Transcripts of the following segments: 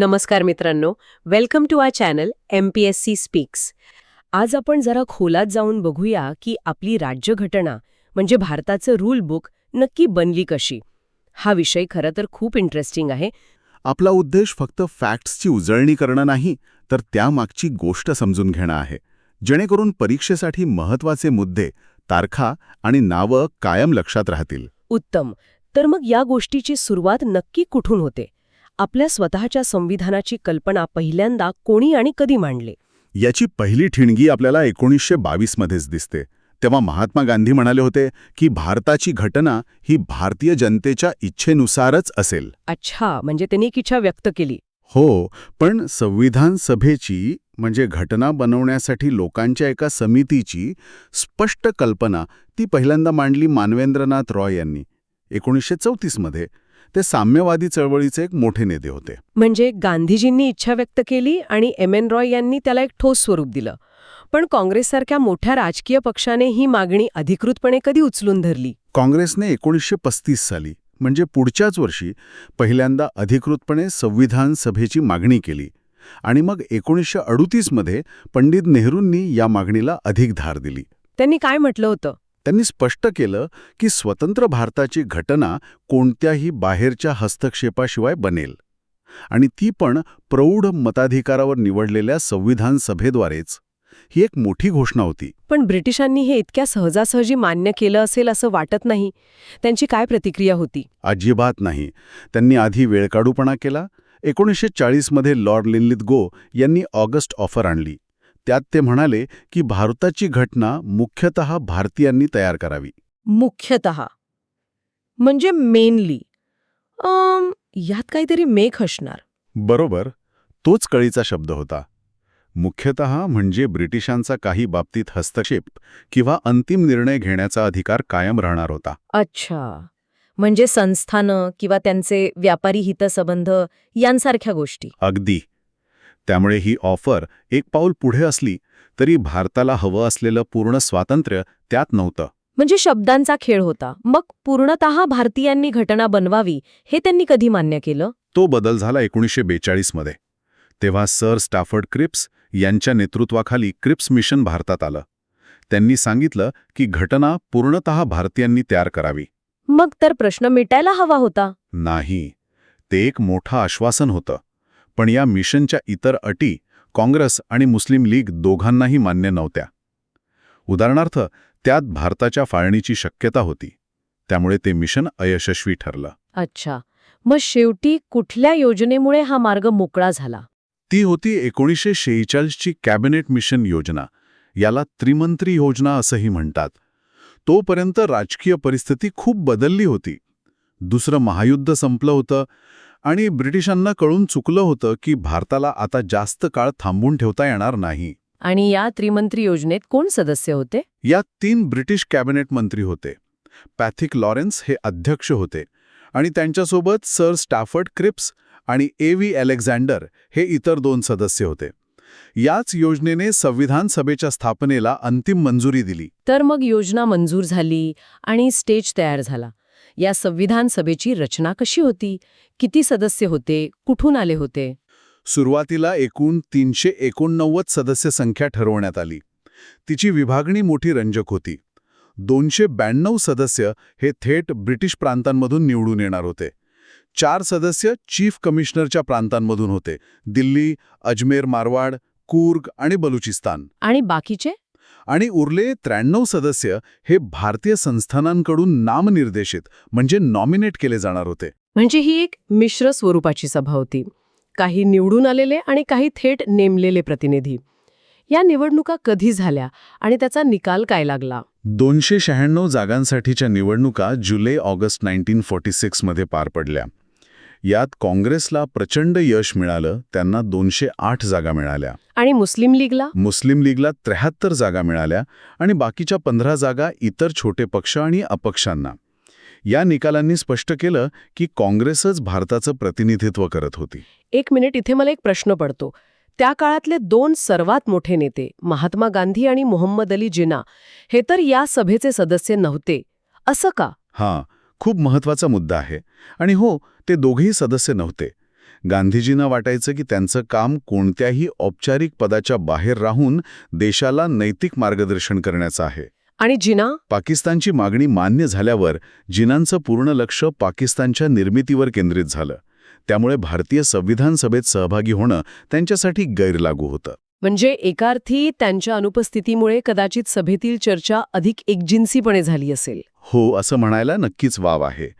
नमस्कार मित्रांनो welcome to our channel M P S C speaks आज आपण जरा खोलात जाऊन बघूया की आपली राज्यघटना म्हणजे भारताचं रूल बुक नक्की बनली कशी? हा विषय खरं तर खूप इंटरेस्टिंग आहे. आपला उद्देश फक्त फॅक्ट्सची उजळणी करणं नाही तर त्यामागची गोष्ट समजून घेणं आहे. जेणेकरून परीक्षेसाठी महत्त्वाचे मुद्दे तारखा आणि नावं कायम लक्षात राहतील. उत्तम. तर मग या गोष्टीची सुरुवात नक्की कुठून होते? आपल्या स्वतःच्या संविधानाची कल्पना पहिल्यांदा कोणी आणि कधी मांडले? याची पहिली ठिणगी आपल्याला एकोणीसशे बावीसमध्येच दिसते. तेव्हा महात्मा गांधी म्हणाले होते की भारताची घटना ही भारतीय जनतेच्या इच्छेनुसारच असेल. अच्छा म्हणजे त्यांनी एक इच्छा व्यक्त केली. हो पण संविधान सभेची म्हणजे घटना बनवण्यासाठी लोकांच्या एका समितीची स्पष्ट कल्पना ती पहिल्यांदा मांडली मानवेंद्रनाथ रॉय यांनी एकोणीसशे चौतीसमध्ये ते साम्यवादी चळवळीचे एक मोठे नेते होते. म्हणजे गांधीजींनी इच्छा व्यक्त केली आणि एम एन रॉय यांनी त्याला एक ठोस स्वरूप दिलं. पण काँग्रेससारख्या मोठ्या राजकीय पक्षाने ही मागणी अधिकृतपणे कधी उचलून धरली? काँग्रेसने एकोणीसशे पस्तीस साली म्हणजे पुढच्याच वर्षी पहिल्यांदा अधिकृतपणे संविधान सभेची मागणी केली. आणि मग एकोणीसशे अडुतीसमध्ये पंडित नेहरूंनी या मागणीला अधिक धार दिली. त्यांनी काय म्हटलं होतं? त्यांनी स्पष्ट केलं की स्वतंत्र भारताची घटना कोणत्याही बाहेरच्या हस्तक्षेपाशिवाय बनेल. आणि ती पण प्रौढ मताधिकारावर निवडलेल्या संविधान सभेद्वारेच. ही एक मोठी घोषणा होती. पण ब्रिटिशांनी हे इतक्या सहजासहजी मान्य केलं असेल असं वाटत नाही. त्यांची काय प्रतिक्रिया होती? अजिबात नाही. त्यांनी आधी वेळकाढूपणा केला. एकोणीसशे चाळीसमध्ये लॉर्ड लिनलित गो यांनी ऑगस्ट ऑफर आणली. त्यात ते म्हणाले की भारताची घटना मुख्यतः भारतीयांनी तयार करावी. मुख्यतः. म्हणजे मेनली यात काहीतरी मेघ असणार बरोबर. तोच कळीचा शब्द होता. मुख्यतः म्हणजे ब्रिटिशांचा काही बाबतीत हस्तक्षेप किंवा अंतिम निर्णय घेण्याचा अधिकार कायम राहणार होता. अच्छा. म्हणजे संस्थानं किंवा त्यांचे व्यापारी हितसंबंध यांसारख्या गोष्टी. अगदी. त्यामुळे ही ऑफर एक पाऊल पुढे असली तरी भारताला हवं असलेलं पूर्ण स्वातंत्र्य त्यात नव्हतं. म्हणजे शब्दांचा खेळ होता. मग पूर्णतः भारतीयांनी घटना बनवावी हे त्यांनी कधी मान्य केलं? तो बदल झाला एकोणीसशे बेचाळीसमध्ये तेव्हा सर स्टॅफर्ड क्रिप्स यांच्या नेतृत्वाखाली क्रिप्स मिशन भारतात आलं. त्यांनी सांगितलं की घटना पूर्णतः भारतीयांनी तयार करावी. मग तर प्रश्न मिटायला हवा होता. नाही ते एक मोठं आश्वासन होतं. पण या मिशनच्या इतर अटी काँग्रेस आणि मुस्लिम लीग दोघांनाही मान्य नव्हत्या. उदाहरणार्थ त्यात भारताच्या फाळणीची शक्यता होती. त्यामुळे ते मिशन अयशस्वी ठरलं. अच्छा. मग शेवटी कुठल्या योजनेमुळे हा मार्ग मोकळा झाला? ती होती एकोणीसशे शेहेचाळीसची कॅबिनेट मिशन योजना. याला त्रिमंत्री योजना असंही म्हणतात. तोपर्यंत राजकीय परिस्थिती खूप बदलली होती. दुसरं महायुद्ध संपलं होतं. आणि ब्रिटिशांना कळून चुकलं होतं की भारताला आता जास्त काळ थांबून ठेवता येणार नाही. आणि या त्रिमंत्री योजनेत कोण सदस्य होते? यात तीन ब्रिटिश कॅबिनेट मंत्री होते. पॅथिक लॉरेन्स हे अध्यक्ष होते आणि त्यांच्यासोबत सर स्टॅफर्ड क्रिप्स आणि ए व्ही अलेक्झांडर हे इतर दोन सदस्य होते. याच योजनेने संविधान सभेच्या स्थापनेला अंतिम मंजुरी दिली. तर मग योजना मंजूर झाली आणि स्टेज तयार झाला. या संविधान सभेची रचना कशी होती? किती सदस्य होते? कुठून आले होते? सुरुवातीला एकूण तीनशे एकोणनव्वद सदस्य संख्या ठरवण्यात आली. तिची विभागणी मोठी रंजक होती. दोनशे ब्याण्णव सदस्य हे थेट ब्रिटिश प्रांतांमधून निवडून येणार होते. चार सदस्य चीफ कमिशनरच्या प्रांतांमधून होते. दिल्ली अजमेर मारवाड कूर्ग आणि बलुचिस्तान. आणि बाकीचे? आणि उरले त्र्याण्णव सदस्य हे भारतीय संस्थानांकडून नामनिर्देशित म्हणजे नॉमिनेट केले जाणार होते. म्हणजे ही एक मिश्र स्वरूपाची सभा होती. काही निवडून आलेले आणि काही थेट नेमलेले प्रतिनिधी. या निवडणुका कधी झाल्या आणि त्याचा निकाल काय लागला? दोनशे शहाण्णव जागांसाठीच्या निवडणुका जुलै ऑगस्ट नाईन्टीन फोर्टी सिक्समध्ये पार पडल्या. यात काँग्रेसला प्रचंड यश मिळालं त्यांना दोनशे आठ जागा मिळाल्या. आणि मुस्लिम लीगला? मुस्लिम लीगला त्र्याहत्तर जागा मिळाल्या आणि बाकीच्या पंधरा जागा इतर छोटे पक्ष आणि अपक्षांना. या निकालांनी स्पष्ट केलं की काँग्रेसच भारताचं प्रतिनिधित्व करत होती. एक मिनिट इथे मला एक प्रश्न पडतो. त्या काळातले दोन सर्वात मोठे नेते महात्मा गांधी आणि मोहम्मद अली जिना हे तर या सभेचे सदस्य नव्हते. असं का? हां खूप महत्त्वाचा मुद्दा आहे. आणि हो ते दोघेही सदस्य नव्हते. गांधीजींना वाटायचं की त्यांचं काम कोणत्याही औपचारिक पदाच्या बाहेर राहून देशाला नैतिक मार्गदर्शन करण्याचं आहे. आणि जिना? पाकिस्तानची मागणी मान्य झाल्यावर जिनांचं पूर्ण लक्ष पाकिस्तानच्या निर्मितीवर केंद्रित झालं. त्यामुळे भारतीय संविधान सभेत सहभागी होणं त्यांच्यासाठी गैरलागू होतं. म्हणजे एका अर्थी त्यांच्या अनुपस्थितीमुळे कदाचित सभेतील चर्चा अधिक एकजिन्सीपणे झाली असेल. हो असं म्हणायला नक्कीच वाव आहे.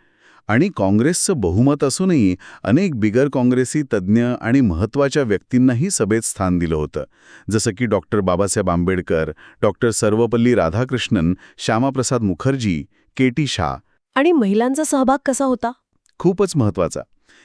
आणि काँग्रेसचं बहुमत असूनही अनेक बिगर काँग्रेसी तज्ज्ञ आणि महत्त्वाच्या व्यक्तींनाही सभेत स्थान दिलं होतं. जसं की doctor Babasaheb Ambedkar doctor Sarvepalli Radhakrishnan Shyamaprasad Mukherjee K T Shah. आणि महिलांचा सहभाग कसा होता? खूपच महत्त्वाचा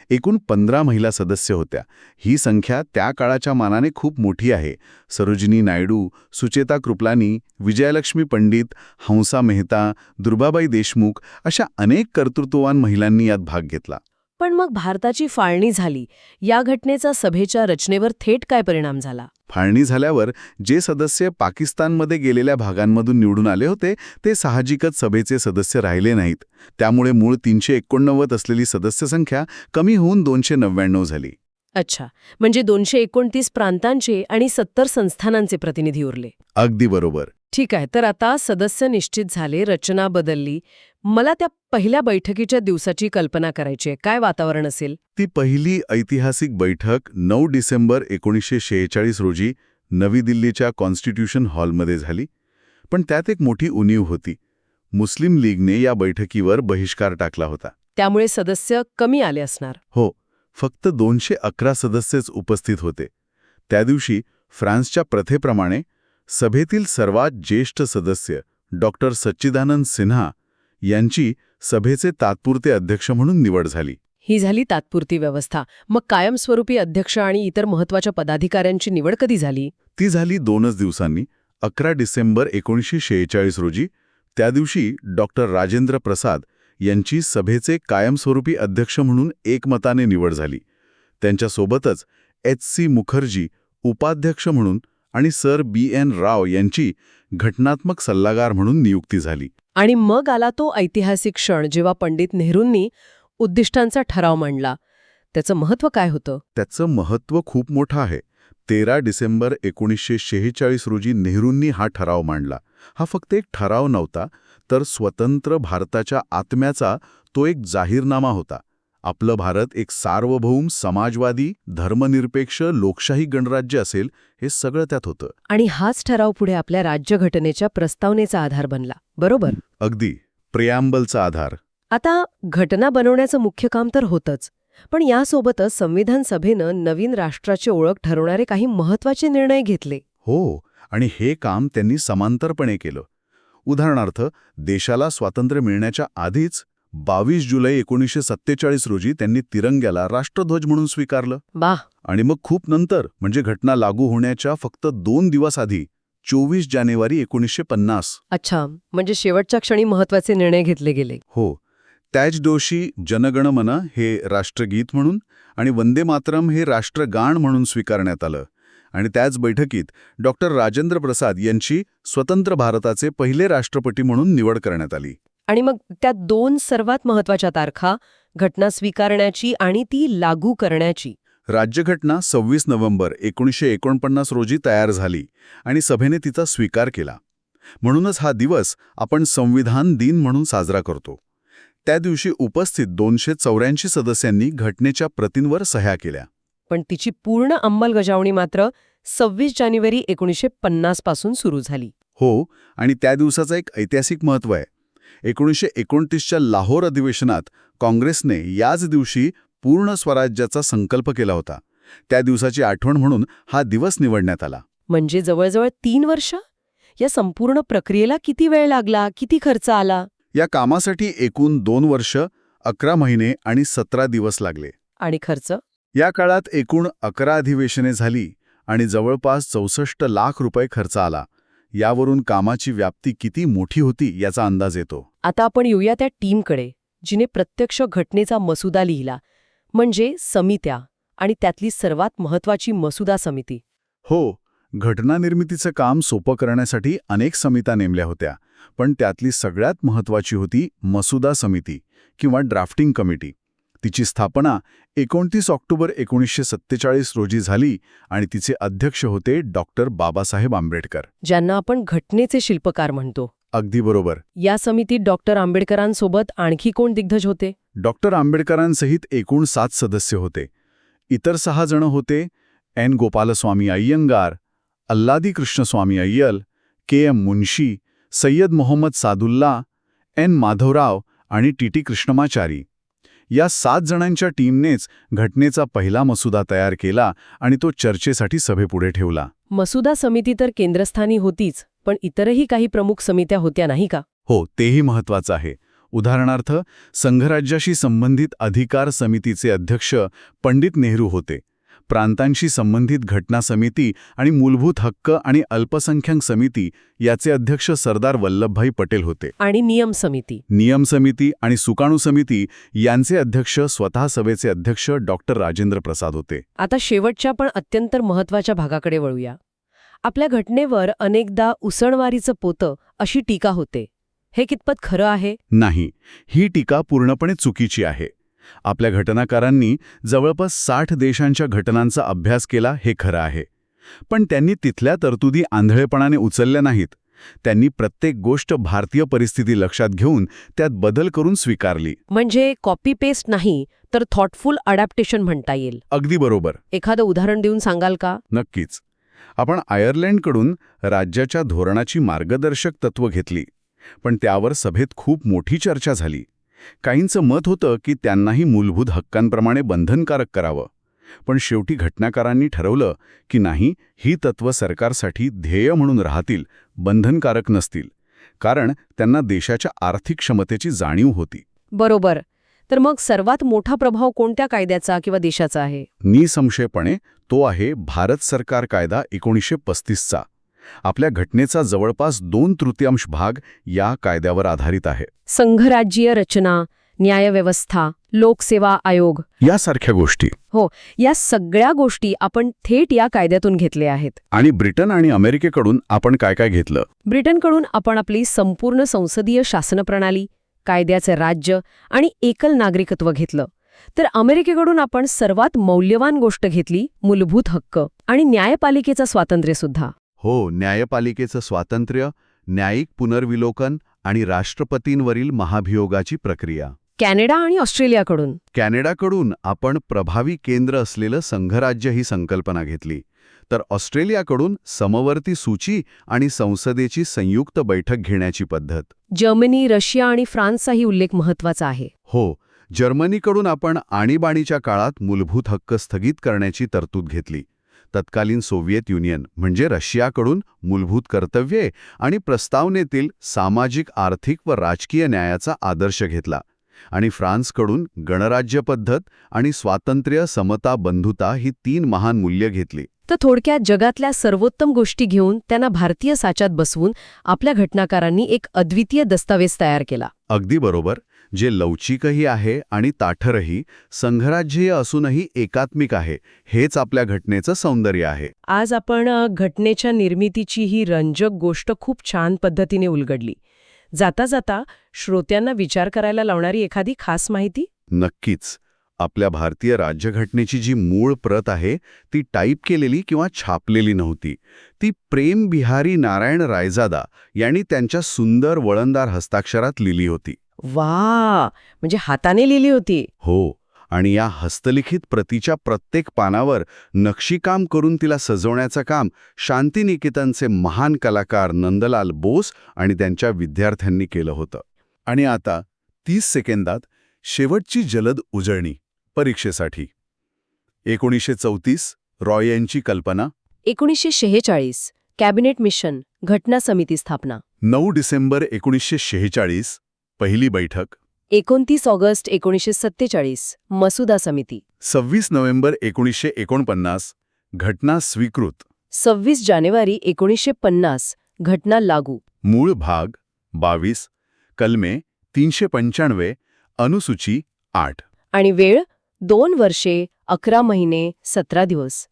एकूण पंधरा महिला सदस्य होत्या. ही संख्या त्या काळाच्या मानाने खूप मोठी आहे. सरोजिनी नायडू सुचेता कृपलानी विजयलक्ष्मी पंडित हंसा मेहता दुर्बाबाई देशमुख अशा अनेक कर्तृत्ववान महिलांनी यात भाग घेतला. पण मग भारताची फाळणी झाली. या घटनेचा सभेच्या रचनेवर थेट काय परिणाम झाला? फाळणी झाल्यावर जे सदस्य पाकिस्तानमध्ये गेलेल्या भागांमधून निवडून आले होते ते साहजिकच सभेचे सदस्य राहिले नाहीत. त्यामुळे मूळ तीनशे एकोणनव्वद असलेली सदस्य संख्या कमी होऊन दोनशे नव्याण्णव झाली. अच्छा. म्हणजे दोनशे एकोणतीस प्रांतांचे आणि सत्तर संस्थानांचे प्रतिनिधी उरले. अगदी बरोबर. ठीक आहे तर आता सदस्य निश्चित झाले रचना बदलली. मला त्या पहिल्या बैठकीच्या दिवसाची कल्पना करायची आहे. काय वातावरण असेल? ती पहिली ऐतिहासिक बैठक नऊ डिसेंबर एकोणीसशे शेहेचाळीस रोजी नवी दिल्लीच्या कॉन्स्टिट्यूशन हॉलमध्ये झाली. पण त्यात एक मोठी उणीव होती. मुस्लिम लीगने या बैठकीवर बहिष्कार टाकला होता. त्यामुळे सदस्य कमी आले असणार. हो फक्त दोनशे अकरा सदस्यच उपस्थित होते. त्या दिवशी फ्रान्सच्या प्रथेप्रमाणे सभेतील सर्वात ज्येष्ठ सदस्य डॉक्टर सच्चिदानंद सिन्हा यांची सभेचे तात्पुरते अध्यक्ष म्हणून निवड झाली. ही झाली तात्पुरती व्यवस्था. मग कायमस्वरूपी अध्यक्ष आणि इतर महत्त्वाच्या पदाधिकाऱ्यांची निवड कधी झाली? ती झाली दोनच दिवसांनी अकरा डिसेंबर एकोणीसशे शेहेचाळीस रोजी. त्या दिवशी डॉक्टर राजेंद्र प्रसाद यांची सभेचे कायमस्वरूपी अध्यक्ष म्हणून एकमताने निवड झाली. त्यांच्यासोबतच एच सी मुखर्जी उपाध्यक्ष म्हणून आणि सर बी एन राव यांची घटनात्मक सल्लागार म्हणून नियुक्ती झाली. आणि मग आला तो ऐतिहासिक क्षण जेव्हा पंडित नेहरूंनी उद्दिष्टांचा ठराव मांडला. त्याचं महत्त्व काय होतं? त्याचं महत्त्व खूप मोठं आहे. तेरा डिसेंबर एकोणीसशे शेहेचाळीस रोजी नेहरूंनी हा ठराव मांडला. हा फक्त एक ठराव नव्हता तर स्वतंत्र भारताच्या आत्म्याचा तो एक जाहीरनामा होता. आपलं भारत एक सार्वभौम समाजवादी धर्मनिरपेक्ष लोकशाही गणराज्य असेल हे सगळं त्यात होतं. आणि हाच ठराव पुढे आपल्या राज्यघटनेच्या प्रस्तावनेचा आधार बनला. बरोबर? अगदी. प्रियांबलचा आधार. आता घटना बनवण्याचं मुख्य काम तर होतंच. पण यासोबतच संविधान सभेनं नवीन राष्ट्राची ओळख ठरवणारे काही महत्त्वाचे निर्णय घेतले. हो आणि हे काम त्यांनी समांतरपणे केलं. उदाहरणार्थ देशाला स्वातंत्र्य मिळण्याच्या आधीच बावीस जुलै एकोणीसशे सत्तेचाळीस रोजी त्यांनी तिरंग्याला राष्ट्रध्वज म्हणून स्वीकारलं. वाह आणि मग खूप नंतर म्हणजे घटना लागू होण्याच्या फक्त दोन दिवस आधी चोवीस जानेवारी एकोणीसशे पन्नास. अच्छा म्हणजे शेवटच्या क्षणी महत्त्वाचे निर्णय घेतले गेले. हो. त्याच दिवशी जनगणमन हे राष्ट्रगीत म्हणून आणि वंदे मातरम हे राष्ट्रगान म्हणून स्वीकारण्यात आलं. आणि त्याच बैठकीत डॉक्टर राजेंद्र प्रसाद यांची स्वतंत्र भारताचे पहिले राष्ट्रपती म्हणून निवड करण्यात आली. आणि मग त्या दोन सर्वात महत्त्वाच्या तारखा घटना स्वीकारण्याची आणि ती लागू करण्याची. राज्यघटना सव्वीस नोव्हेंबर एकोणीसशे एकोणपन्नास रोजी तयार झाली आणि सभेने तिचा स्वीकार केला. म्हणूनच हा दिवस आपण संविधान दिन म्हणून साजरा करतो. त्या दिवशी उपस्थित दोनशे चौऱ्याऐंशी सदस्यांनी घटनेच्या प्रतींवर सह्या केल्या. पण तिची पूर्ण अंमलबजावणी मात्र सव्वीस जानेवारी एकोणीसशे पन्नासपासून सुरू झाली. हो आणि त्या दिवसाचं एक ऐतिहासिक महत्त्व आहे. एकोणीसशे एकोणतीसच्या लाहोर अधिवेशनात काँग्रेसने याच दिवशी पूर्ण स्वराज्याचा संकल्प केला होता. त्या दिवसाची आठवण म्हणून हा दिवस निवडण्यात आला. म्हणजे जवळजवळ तीन वर्ष? या संपूर्ण प्रक्रियेला किती वेळ लागला? किती खर्च आला? या कामासाठी एकूण दोन वर्ष अकरा महिने आणि सतरा दिवस लागले. आणि खर्च? या काळात एकूण अकरा अधिवेशने झाली आणि जवळपास चौसष्ट लाख रुपये खर्च आला. यावरून कामाची व्याप्ती किती मोठी होती याचा अंदाज येतो. आता आपण येऊया त्या टीमकडे जिने प्रत्यक्ष घटनेचा मसुदा लिहिला म्हणजे समित्या आणि त्यातली सर्वात महत्वाची मसुदा समिती. हो घटनानिर्मितीचं काम सोपं करण्यासाठी अनेक समित्या नेमल्या होत्या पण त्यातली सगळ्यात महत्वाची होती मसुदा समिती किंवा ड्राफ्टिंग कमिटी. तिची स्थापना एकोणतीस ऑक्टोबर एकोणीसशे सत्तेचाळीस रोजी झाली आणि तिचे अध्यक्ष होते डॉक्टर बाबासाहेब आंबेडकर. ज्यांना आपण घटनेचे शिल्पकार म्हणतो. अगदी बरोबर. या समितीत डॉक्टर आंबेडकरांसोबत आणखी कोण दिग्गज होते? डॉक्टर आंबेडकरांसहित एकूण सात सदस्य होते. इतर सहा जण होते N. Gopalaswami Ayyangar Alladi Krishnaswami Ayyar K. M. Munshi Syed Mohammed Saadulla N. Madhavrao आणि टी. टी. कृष्णमाचारी. या सात जणांच्या टीमनेच घटनेचा पहिला मसुदा तयार केला आणि तो चर्चेसाठी सभेपुढे ठेवला. मसुदा समिती तर केंद्रस्थानी होतीच पण इतरही काही प्रमुख समित्या होत्या नाही का? हो तेही महत्वाचं आहे. उदाहरणार्थ संघराज्याशी संबंधित अधिकार समितीचे अध्यक्ष पंडित नेहरू होते. प्रांतांशी संबंधित घटना समिती आणि मूलभूत हक्क आणि अल्पसंख्याक समिती याचे अध्यक्ष सरदार वल्लभभाई पटेल होते. आणि नियम समिती. नियम समिती आणि सुकाणू समिती यांचे अध्यक्ष स्वतः सभेचे अध्यक्ष डॉक्टर राजेंद्र प्रसाद होते. आता शेवटच्या पण अत्यंत महत्त्वाच्या भागाकडे वळूया. आपल्या घटनेवर अनेकदा उसणवारीचं पोतं अशी टीका होते. हे कितपत खरं आहे? नाही ही टीका पूर्णपणे चुकीची आहे. आपल्या घटनाकारांनी जवळपास साठ देशांच्या घटनांचा अभ्यास केला हे खरं आहे. पण त्यांनी तिथल्या तरतुदी आंधळेपणाने उचलल्या नाहीत. त्यांनी प्रत्येक गोष्ट भारतीय परिस्थिती लक्षात घेऊन त्यात बदल करून स्वीकारली. म्हणजे कॉपी पेस्ट नाही तर थॉटफुल अडॅप्टेशन म्हणता येईल. अगदी बरोबर. एखादं उदाहरण देऊन सांगाल का? नक्कीच. आपण आयर्लंडकडून राज्याच्या धोरणाची मार्गदर्शक तत्व घेतली. पण त्यावर सभेत खूप मोठी चर्चा झाली. काहींचं मत होतं की त्यांनाही मूलभूत हक्कांप्रमाणे बंधनकारक करावं. पण शेवटी घटनाकारांनी ठरवलं की नाही ही तत्व सरकारसाठी ध्येय म्हणून राहतील बंधनकारक नसतील. कारण त्यांना देशाच्या आर्थिक क्षमतेची जाणीव होती. बरोबर. तर मग सर्वात मोठा प्रभाव कोणत्या कायद्याचा किंवा देशाचा आहे? निसंशयपणे तो आहे भारत सरकार कायदा एकोणीसशे पस्तीसचा. आपल्या घटनेचा जवळपास दोन तृतीयांश भाग या कायद्यावर आधारित आहे. संघराज्यीय रचना न्यायव्यवस्था लोकसेवा आयोग. यासारख्या गोष्टी. या सगळ्या गोष्टी आपण थेट या कायद्यातून घेतल्या आहेत. आणि ब्रिटन आणि अमेरिकेकडून आपण काय काय घेतलं? ब्रिटनकडून आपण आपली संपूर्ण संसदीय शासनप्रणाली कायद्याचे राज्य आणि एकल नागरिकत्व घेतलं. तर अमेरिकेकडून आपण सर्वात मौल्यवान गोष्ट घेतली मूलभूत हक्क आणि न्यायपालिकेचा स्वातंत्र्यसुद्धा. हो न्यायपालिकेचं स्वातंत्र्य न्यायिक पुनर्विलोकन आणि राष्ट्रपतींवरील महाभियोगाची प्रक्रिया. कॅनडा आणि ऑस्ट्रेलियाकडून. कॅनडाकडून आपण प्रभावी केंद्र असलेलं संघराज्य ही संकल्पना घेतली. तर ऑस्ट्रेलियाकडून समवर्ती सूची आणि संसदेची संयुक्त बैठक घेण्याची पद्धत. जर्मनी रशिया आणि फ्रान्सचाही उल्लेख महत्त्वाचा आहे. हो जर्मनीकडून आपण आणीबाणीच्या काळात मूलभूत हक्क स्थगित करण्याची तरतूद घेतली. तत्कालीन सोव्हिएत युनियन म्हणजे रशियाकडून मूलभूत कर्तव्ये आणि प्रस्तावनेतील सामाजिक आर्थिक व राजकीय न्यायाचा आदर्श घेतला. आणि फ्रान्सकडून गणराज्य पद्धत आणि स्वातंत्र्य समता बंधुता ही तीन महान मूल्य घेतली. तर थोडक्यात जगातल्या सर्वोत्तम गोष्टी घेऊन त्यांना भारतीय साच्यात बसवून आपल्या घटनाकारांनी एक अद्वितीय दस्तावेज तयार केला. अगदी बरोबर. जे लवचिकही आहे आणि ताठरही संघराज्यीय असूनही एकात्मिक आहे हेच आपल्या घटनेचं सौंदर्य आहे. आज आपण घटनेच्या निर्मितीची ही रंजक गोष्ट खूप छान पद्धतीने उलगडली. जाता जाता श्रोत्यांना विचार करायला लावणारी एखादी खास माहिती? नक्कीच. आपल्या भारतीय राज्यघटनेची जी मूळ प्रत आहे ती टाईप केलेली किंवा छापलेली नव्हती. ती प्रेम बिहारी नारायण रायजादा यांनी त्यांच्या सुंदर वळणदार हस्ताक्षरात लिहिली होती. वा! म्हणजे हाताने लिहिली होती. हो आणि या हस्तलिखित प्रतीच्या प्रत्येक पानावर नक्षीकाम करून तिला सजवण्याचं काम शांतिनिकेतनचे महान कलाकार नंदलाल बोस आणि त्यांच्या विद्यार्थ्यांनी केलं होतं. आणि आता तीस सेकंदात शेवटची जलद उजळणी परीक्षेसाठी. एकोणीसशे चौतीस रॉय यांची कल्पना. एकोणीसशे शेहेचाळीस कॅबिनेट मिशन घटना समिती स्थापना. नऊ डिसेंबर एकोणीसशे शेहेचाळीस पहिली बैठक. एकोणतीस ऑगस्ट एकोणीसशे सत्तेचाळीस मसुदा समिती. सव्वीस नोव्हेंबर एकोणीसशे एकोणपन्नास घटना स्वीकृत. सव्वीस जानेवारी एकोणीसशे पन्नास घटना लागू. मूळ भाग बावीस कलमे तीनशे पंच्याण्णवे अनुसूची आठ. आणि वेळ दोन वर्षे अकरा महिने सतरा दिवस.